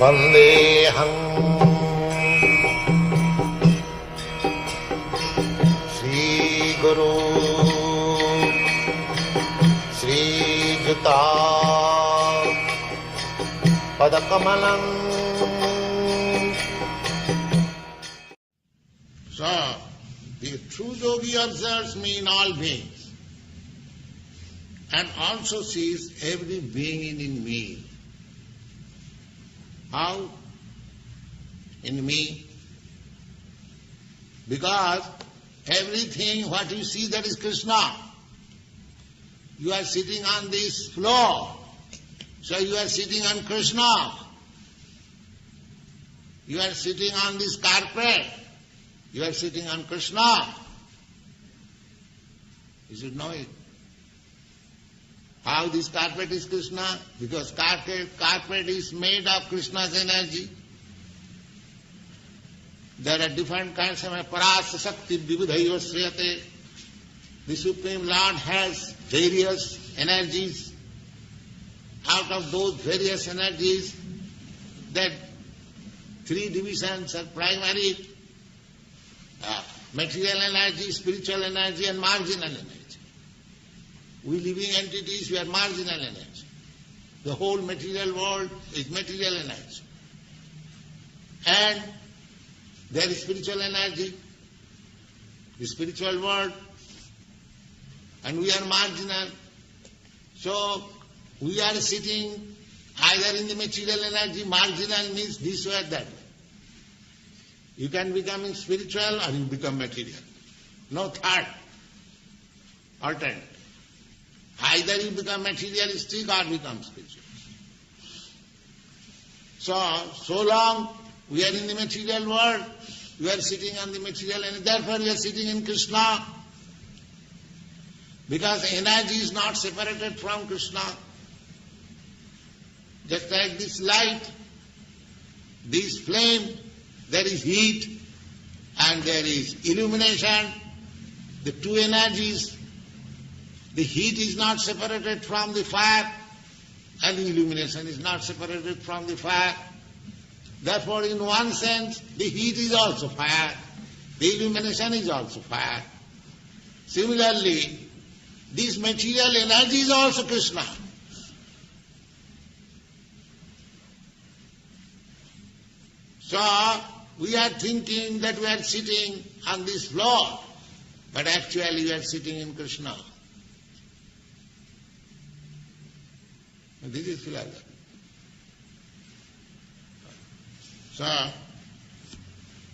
वन्देऽहम् Shri Guru श्रीयुता पदकमलम् So, the true yogi observes me in all beings and also sees every being in me. How? In me. Because everything what you see that is Krishna. You are sitting on this floor. So you are sitting on Krishna. You are sitting on this carpet. You are sitting on Krishna. You should know it. How this carpet is Krishna? Because carpet, carpet is made of Krishna's energy. There are different kinds of parasa shakti vivudhaiva sriyate. The Supreme Lord has various energies. Out of those various energies, that three divisions are primary uh, material energy, spiritual energy, and marginal energy. We living entities, we are marginal energy. The whole material world is material energy. And there is spiritual energy, the spiritual world, and we are marginal. So we are sitting either in the material energy, marginal means this way or that way. You can become spiritual or you become material. No third alternate. Either you become materialistic or become spiritual. So, so long we are in the material world, we are sitting on the material and therefore we are sitting in Krishna. Because energy is not separated from Krishna. Just like this light, this flame, there is heat and there is illumination, the two energies. The heat is not separated from the fire and the illumination is not separated from the fire. Therefore, in one sense, the heat is also fire, the illumination is also fire. Similarly, this material energy is also Krishna. So, we are thinking that we are sitting on this floor, but actually we are sitting in Krishna. This is philosophy. So,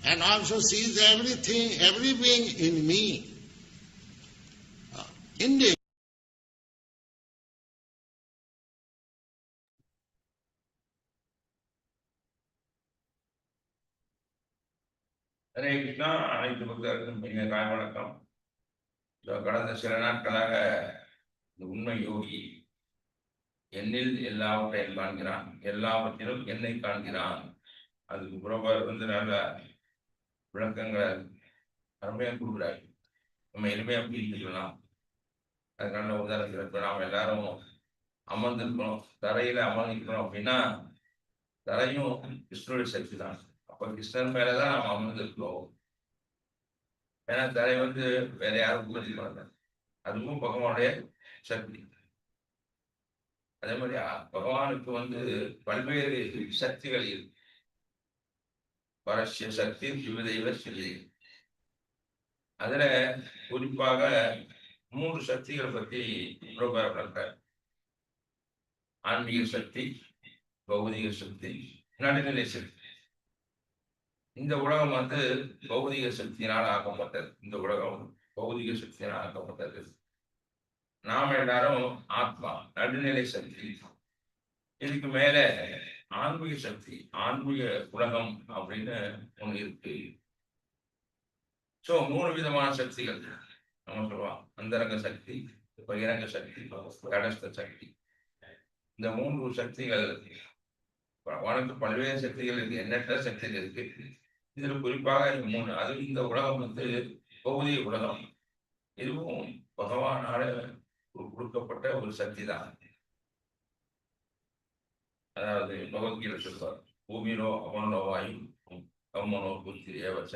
and also sees everything, every being in me. Uh, Indeed. Hare Krishna அனைத்து பக்தர்களுக்கும் இனிய காலை வணக்கம் இதோ கடந்த சில நாட்களாக இந்த உண்மை யோகி என்னில் எல்லாவற்றையும் காண்கிறான் எல்லாவற்றிலும் என்னை காண்கிறான். அதுக்கு புறவர் வந்து நல்ல விளக்கங்களை அருமையாக கொடுக்குறாரு. நம்ம எளிமையாக புரிஞ்சுக்கலாம் அது நல்ல உதாரணத்தில் இப்போ நாம் எல்லாரும் அமர்ந்திருக்கணும் தரையில அமர்ந்திருக்கணும் அப்படின்னா தரையும் கிருஷ்ணனுடைய சக்தி தான். அப்ப கிருஷ்ணன் மேலதான் நாம் அமர்ந்திருக்கிறோம். ஏன்னா தரை வந்து வேற யாரும் உபதி பண்ணல. அதுவும் பகவானுடைய சக்தி. அதே மாதிரி பகவானுக்கு வந்து பல்வேறு சக்திகள் இருக்கு. பரஸ்ய சக்தி சிவதெய்வ சிவதை அதுல குறிப்பாக மூன்று சக்திகள் பத்தி விளக்கிறார் ஆன்மீக சக்தி பௌதிக சக்தி நடுநிலை சக்தி. இந்த உலகம் வந்து பௌதிக சக்தியினால் ஆக்கப்பட்டது. இந்த உலகம் பௌதிக சக்தியினால் ஆக்கப்பட்டது. நாம் எல்லாரும் ஆத்மா நடுநிலை சக்தி. இதுக்கு மேல ஆன்மீக சக்தி ஆன்மீக உலகம் அப்படின்னு ஒண்ணு இருக்கு. சோ மூணு விதமான சக்திகள் நம்ம சொல்லுவோம் அந்தரங்க சக்தி பகிரங்க சக்தி கடஸ்த சக்தி. இந்த மூன்று சக்திகள் உனக்கு பல்வேறு சக்திகள் இருக்கு. எண்ணற்ற சக்திகள் இருக்கு. இதுல குறிப்பாக இந்த மூணு அது இந்த உலகம் வந்து பகுதி உலகம். இதுவும் பகவானால கொடுக்கப்பட்ட ஒரு சக்தி தான் அதாவது பகவத்கீதை சொல்வார் பூமியிலோ அவனோ கம்மனோ புத்தி ஏவச்ச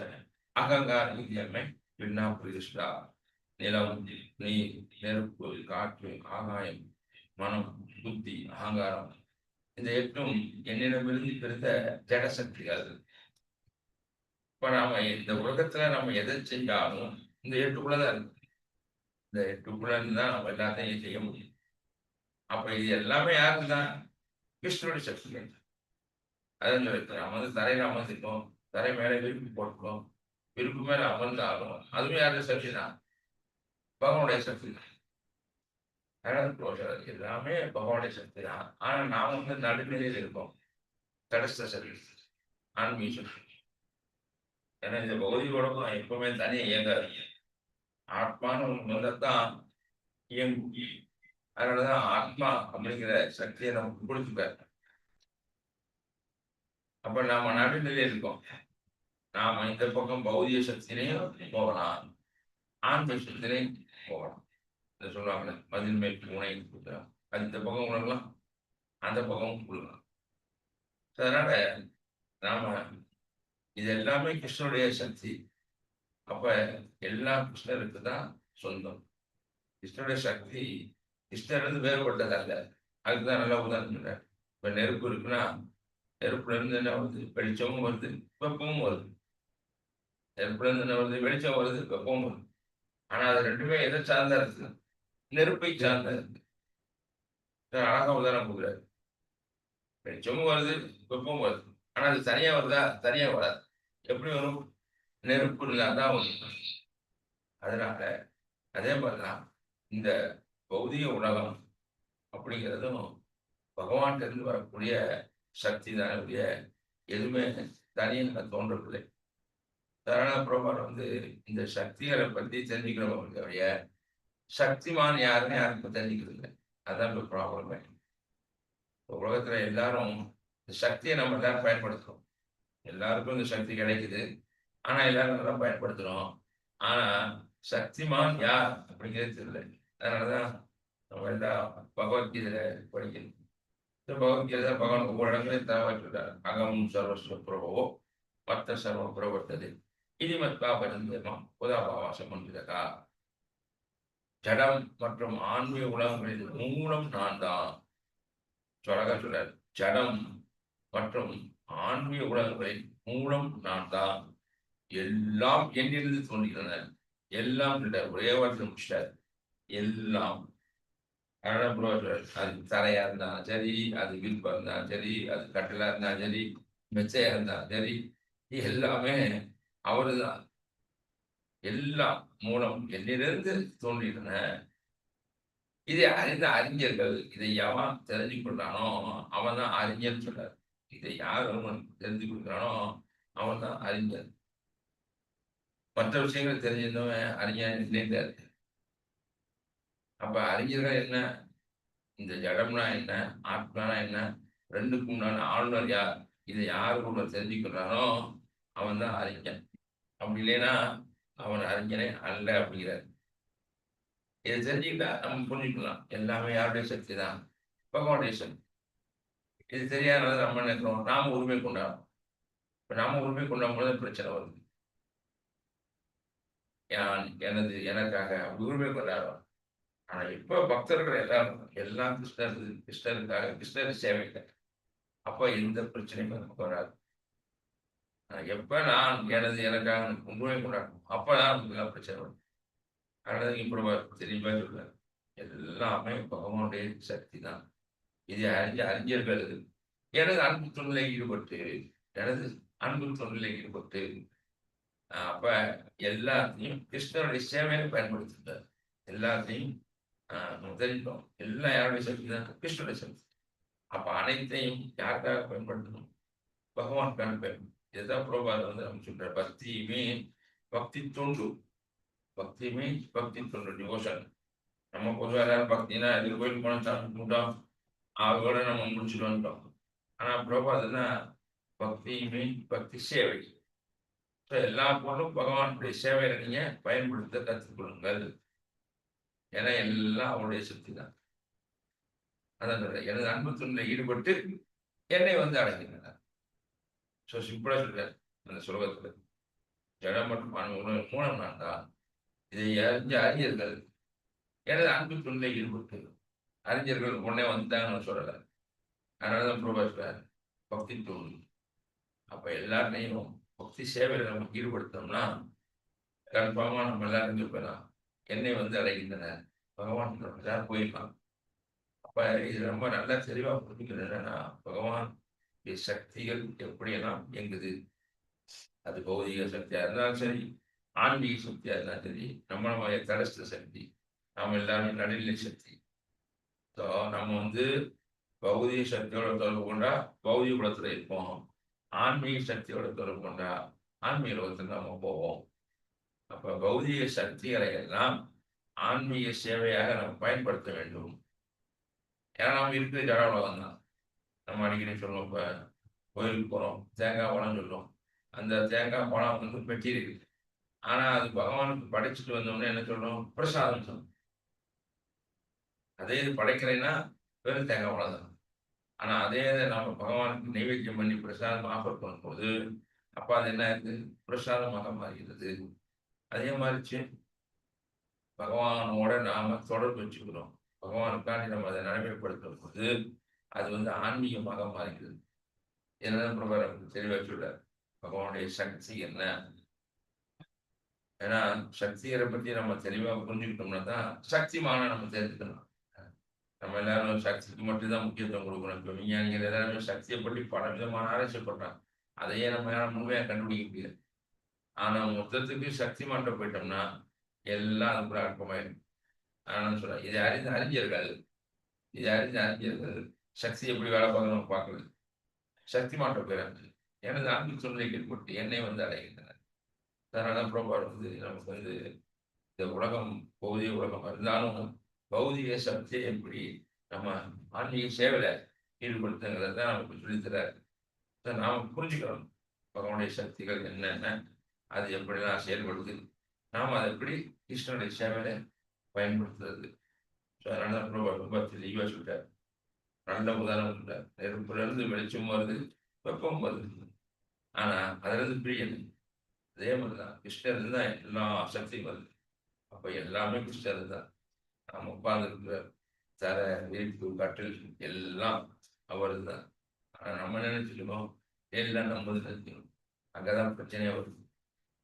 அகங்கார இந்தியம்மை பின்னா பிரதிஷ்டா நிலம் நீர் நெருப்பு காற்று ஆகாயம் மனம் புத்தி அகங்காரம். இந்த எட்டும் என்னிடமிருந்து பிறந்த ஜடசக்திகள். இப்ப நாம இந்த உலகத்துல நம்ம எதை செஞ்சாலும் இந்த எட்டுக்குள்ளதான் இருக்கு. இந்த எட்டுக்குள்ள தான் நம்ம எல்லாத்தையும் செய்ய முடியும். அப்ப இது எல்லாமே யாருக்கு தான் கிருஷ்ணனுடைய சக்திகள் அதான் நம்ம வந்து தரையில அமர்ந்துட்டோம் தரை மேல விருப்பி போட்டுட்டோம் விருப்பு மேல அமர்ந்தாலும் அதுவும் யாருடைய சக்தி தான் பகவானுடைய சக்தி தான் எல்லாமே பகவானுடைய சக்தி தான் ஆனா நாம வந்து நடுநிலையில் இருக்கோம். தடஸ்த சக்தி ஆன்மீக சக்தி. ஏன்னா இந்த பௌதிக உலகம் எப்பவுமே தனியா இயங்காதீங்க. ஆத்மான்னு ஒன்று வந்தால் இயங்கும் அதனாலதான் ஆத்மா அப்படிங்கிற சக்தியை நமக்கு கொடுத்துப்பார் அப்ப நாம நடுநிலை இருக்கோம். நாம இந்த பக்கம் பௌதிக சக்தியிலையும் போகலாம். ஆன்மீக சக்தியிலையும் போகலாம். இதை சொல்லுவாங்க மதின்மை பூனை கொடுக்கலாம் அந்த பக்கம் உணரலாம் அந்த பக்கம் கொடுக்கலாம் அதனால நாம இது எல்லாமே கிருஷ்ணனுடைய சக்தி. அப்ப எல்லாம் கிருஷ்ணருக்கு தான் சொந்தம். கிருஷ்ணனுடைய சக்தி கிருஷ்ணர்லேருந்து வேறுபட்டது அல்ல அதுக்குதான் நல்லா உதாரணம் இப்ப நெருப்பு இருக்குன்னா நெருப்புல இருந்து என்ன வருது? வெளிச்சமும் வருது வெப்பமும் வருது. நெருப்புல இருந்து என்ன வருது? வெளிச்சம் வருது வெப்பமும் வருது. ஆனா அது ரெண்டுமே எதை சார்ந்தா இருக்கு? நெருப்பை சார்ந்தா இருக்கு. அழகா உதாரணம் கொடுக்குறாரு. வெளிச்சமும் வருது வெப்பமும் வருது. ஆனா அது தனியா வருதா? தனியா வராது. எப்படி வரும்? நெருப்பு இல்லாதான் ஒன்று அதனால அதே மாதிரிதான் இந்த பௌதிக உலகம் அப்படிங்கிறதும் பகவான் இருந்து வரக்கூடிய சக்தி தானுடைய எதுவுமே தனியாக தோன்றவில்லை. சரண பிரபார் வந்து இந்த சக்திகளை பற்றி தெரிஞ்சுக்கிறவங்களுடைய சக்திமான் யாருன்னு யாருக்கும் தெரிஞ்சுக்கிறது இல்லை அதான் இப்போ ப்ராப்ளமே உலகத்தில் எல்லாரும் இந்த சக்தியை நம்ம எல்லாரும் பயன்படுத்துகிறோம் எல்லாருக்கும் இந்த சக்தி கிடைக்குது. ஆனா எல்லாரும் நல்லா பயன்படுத்துறோம். ஆனா சக்திமான் யார் அப்படிங்கிறது தெரியல. அதனாலதான் நம்ம எல்லாம் பகவத்கீதையில படிக்கணும். இந்த பகவத்கீதை பகவான் ஒவ்வொரு இடங்களையும் தவறு சொல்றாரு அகம் சர்வஸ்வ பிரபவோ மத்த சர்வ பிரவர்த்தது இது மத்வா பரிந்தமம் உதாபாவாசம் ஜடம் மற்றும் ஆன்மீக உலகங்களின் மூலம் நான் தான். சொலக சொல்றாரு. ஜடம் மற்றும் ஆன்மீக உலகங்களின் மூலம் நான் தான். எல்லாம் என்னிருந்து தோன்றுகின்றன எல்லாம் ஒரே வாரத்தில் முடிச்சிட்டார். எல்லாம். அது தரையா இருந்தாலும் சரி அது விருப்பம் இருந்தாலும் சரி அது கட்டலா இருந்தாலும் சரி மெச்சையா இருந்தாலும் சரி எல்லாமே அவருதான். எல்லாம் மூலம் என்னிலிருந்து தோன்றின இதை அறிந்த அறிஞர்கள் இதை எவன் தெரிஞ்சு கொண்டானோ அவன் தான் அறிஞர் சொல்றார். இதை யார் ஒருவன் தெரிஞ்சு கொடுக்குறானோ அவன் தான் அறிஞர். மற்ற விஷயங்கள் தெரிஞ்சிருந்தவன் அறிஞர் இருக்கு. அப்ப அறிஞர்கள் என்ன? இந்த ஜடம்னா என்ன? ஆத்மானா என்ன? ரெண்டுக்கும் உண்டான ஆளுநர் யார்? இதை யார் கூட தெரிஞ்சுக்கிறானோ அவன் தான் அறிஞன். அப்படி இல்லைன்னா அவன் அறிஞனே அல்ல அப்படிங்கிறார். இதை தெரிஞ்சுக்கிட்டா நம்ம புரிஞ்சுக்கலாம். எல்லாமே யாருடைய சக்தி தான்? பகவானுடைய சக்தி. இது தெரியாத நம்ம நினைக்கிறோம்? நாம உரிமை கொண்டாடும் இப்ப நாம உரிமை கொண்டாடும் போது பிரச்சனை வருது. எனது எனக்காக உரிமை கொண்டாடுவான் ஆனா இப்ப பக்தர்கள் எல்லாரும் எல்லாம் கிருஷ்ணர் கிருஷ்ணருக்காக கிருஷ்ணர் சேவைக்காக அப்போ எந்த பிரச்சனையும் நமக்கு வராது. எப்ப நான் எனது எனக்காக உண்மை கொண்டாடணும் அப்பதான் நமக்கு பிரச்சனை வரும். அதனால இப்ப தெளிவா சொல்றாரு எல்லாமே பகவானுடைய சக்தி தான். இதை அறிஞ்ச அறிஞர்கள் எனது அன்பு தொழிலை ஈடுபட்டு எனது அன்பு தொழிலை ஈடுபட்டு அப்ப எல்லாத்தையும் கிருஷ்ணருடைய சேவையை பயன்படுத்திட்டார். எல்லாத்தையும் தெரிஞ்சோம் எல்லாம் யாருடைய சக்தி தான்? கிருஷ்ணருடைய சக்தி. அப்ப அனைத்தையும் யாருக்காக பயன்படுத்தணும்? பகவானுக்காக பயன்படுத்தணும். இதுதான் புரோபாத வந்து நம்ம சொல்ற பக்தியுமே பக்தி தொண்டு பக்தியுமே பக்தி தொண்டு டிவோஷன் நம்ம பொதுவாக எல்லாரும் பக்தினா எதிர் கோயில் போன சாமி கும்பிட்டோம். அவரோட நம்ம முடிச்சுட்டு வந்துட்டோம். ஆனா புரோபாதுன்னா பக்தியுமே பக்தி சேவை. எல்லா பொருளும் பகவானுடைய சேவையில நீங்க பயன்படுத்த கற்றுக்கொள்ளுங்கள் ஏன்னா எல்லாம் அவருடைய சக்தி தான். அதான் சொல்றேன். எனது அன்பு துணியில் ஈடுபட்டு என்னை வந்து அடைகின்றனர். ஸோ சிம்பிளா சொல்றாரு அந்த சுலகத்துல. ஜடம் மற்றும் அனுபவம் மூலம் நான் தான். இதை அறிஞ்ச அறிஞர்கள் எனது அன்பு துணியில் ஈடுபட்டு அறிஞர்கள் உடனே வந்துட்டாங்கன்னு சொல்லலை. அதனாலதான் பிரபா சொல்றாரு பக்தி தூண். அப்ப எல்லாருமே பக்தி சேவையில் நம்ம ஈடுபடுத்தோம்னா கன்ஃபார்மா நம்ம எல்லாரும் இருப்பலாம் என்னை வந்து அடைகின்றனர். பகவான் எல்லாரும் போயிடலாம். அப்ப இது ரொம்ப நல்லா தெளிவா புரிஞ்சுக்கிறது என்னன்னா பகவான் சக்திகள் எப்படியெல்லாம் இயங்குது? அது பௌதிக சக்தியா இருந்தாலும் சரி ஆன்மீக சக்தியா இருந்தாலும் சரி நம்மளுடைய தடஸ்த சக்தி நம்ம எல்லாமே நடுநிலை சக்தி. ஸோ நம்ம வந்து பௌதிக சக்தியோட தொடர்பு கொண்டா பௌதிக குலத்துல இருப்போம். ஆன்மீக சக்தியோட தொடர்பு கொண்டா ஆன்மீக லோகத்துக்கு நம்ம போவோம். அப்ப பௌதிக சக்திகளை எல்லாம் ஆன்மீக சேவையாக நம்ம பயன்படுத்த வேண்டும். ஏன்னா நாம் இருக்கிற ஜட உலகம் தான் நம்ம அடிக்கடி சொல்லுவோம் இப்போ கோயிலுக்கு போகிறோம் தேங்காய் பழம் சொல்லுவோம் அந்த தேங்காய் பழம் வந்து பெட்டி இருக்குது ஆனால் அது பகவானுக்கு படைச்சிட்டு வந்தோம்னா என்ன சொல்றோம்? பிரசாதம் சொல்லுவோம் அதே இது படைக்கலைன்னா வெறும் தேங்காய் பழம் தான் ஆனா அதே இதை நம்ம பகவானுக்கு நைவேத்தியம் பண்ணி பிரசாதம் ஆஃபர் பண்ணும்போது அப்ப அது என்ன ஆகுது பிரசாதமாக மாறுகிறது அதே மாதிரி பகவானோட நாம தொடர்பு வச்சுக்கிறோம். பகவானுக்காண்டி நம்ம அதை நடைமுறைப்படுத்தும் போது அது வந்து ஆன்மீகமாக மாறுகிறது என்னதான் பிரபாரம் தெளிவா தெளிவாக சொல்றார். பகவானுடைய சக்தி என்ன? ஏன்னா சக்திகளை பத்தி நம்ம தெளிவா புரிஞ்சுக்கிட்டோம்னா தான் சக்திமான நம்ம தெரிஞ்சுக்கணும் நம்ம எல்லாரும் சக்திக்கு மட்டும்தான் முக்கியத்துவம் கொடுக்கணும். இப்போ விஞ்ஞானிகள் எல்லாருமே சக்தியை பற்றி பல விதமான ஆராய்ச்சி பண்றாங்க. அதையே நம்ம யாரும் முழுமையாக கண்டுபிடிக்க முடியாது ஆனா மொத்தத்துக்கு சக்தி மாற்றம் போயிட்டோம்னா எல்லாம் கூட அழக்கமாயிரும் ஆனால் சொல்றேன். இதை அறிந்து அறிஞர்கள் இதை அறிந்து அறிஞர்கள் சக்தி எப்படி வேலை பார்க்கணும் பார்க்கல. சக்தி மாற்ற போயிடாது எனது அன்பு சூழ்நிலைகள் போட்டு என்னை வந்து அடைகின்றனர். அதனால பிரபா வந்து நமக்கு வந்து இந்த உலகம் பௌதிக உலகம் இருந்தாலும் பௌதிக சக்தியை எப்படி நம்ம ஆன்மீக சேவையில ஈடுபடுத்துங்கிறத தான் நமக்கு சொல்லித்தராரு நாம் புரிஞ்சுக்கணும். பகவானுடைய சக்திகள் என்னென்ன அது எப்படிலாம் செயல்படுது நாம் அதை எப்படி கிருஷ்ணனுடைய சேவையில பயன்படுத்துறது. ஸோ அதனால தான் ரொம்ப தெளிவாக சொல்லிட்டார். நல்ல உதாரணம் சொல்றார் நெருப்புலேருந்து வெளிச்சம் வருது வெப்பம் வருது. ஆனா அதுல இருந்து பிரியன். அதே மாதிரிதான் கிருஷ்ணர் தான் எல்லா சக்தியும் வருது. அப்ப எல்லாமே கிருஷ்ணர் தான். நாம் உட்கார்ந்துருக்கிற தர வீட்டு கட்டில் எல்லாம் அவரது தான். ஆனால் நம்ம நினைச்சிருக்கோம் எல்லாம் நம்ம நினைக்கணும். அங்கதான் பிரச்சனையே வருது.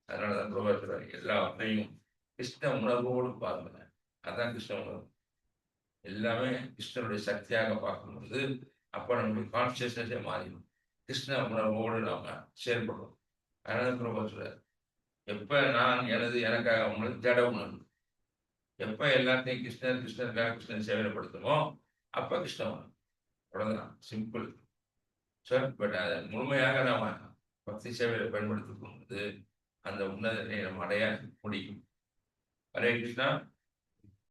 அதனாலதான் தான் சொல்றாரு எல்லாத்தையும் கிருஷ்ண உணர்வோடு பாருங்க அதான் கிருஷ்ண உணர்வு. எல்லாமே கிருஷ்ணனுடைய சக்தியாக பார்க்கும்போது அப்போ நம்முடைய கான்சியஸ்னஸே மாறிடும். கிருஷ்ண உணர்வோடு நாம செயல்படுறோம். அதனால பிரபா சொல்றாரு எப்ப நான் எனது எனக்காக உங்களுக்கு ஜட உணர்வு. எப்ப எல்லாத்தையும் கிருஷ்ணர் கிருஷ்ணருக்காக கிருஷ்ணன் சேவைப்படுத்துமோ அப்ப கிருஷ்ணன் உடனே அவ்வளவுதான். சிம்பிள் சார் பட் அதை முழுமையாக நாம பக்தி சேவையை பயன்படுத்திக்கும் போது அந்த உன்னதத்தை நம்ம அடைய முடியும் ஹரே கிருஷ்ணா.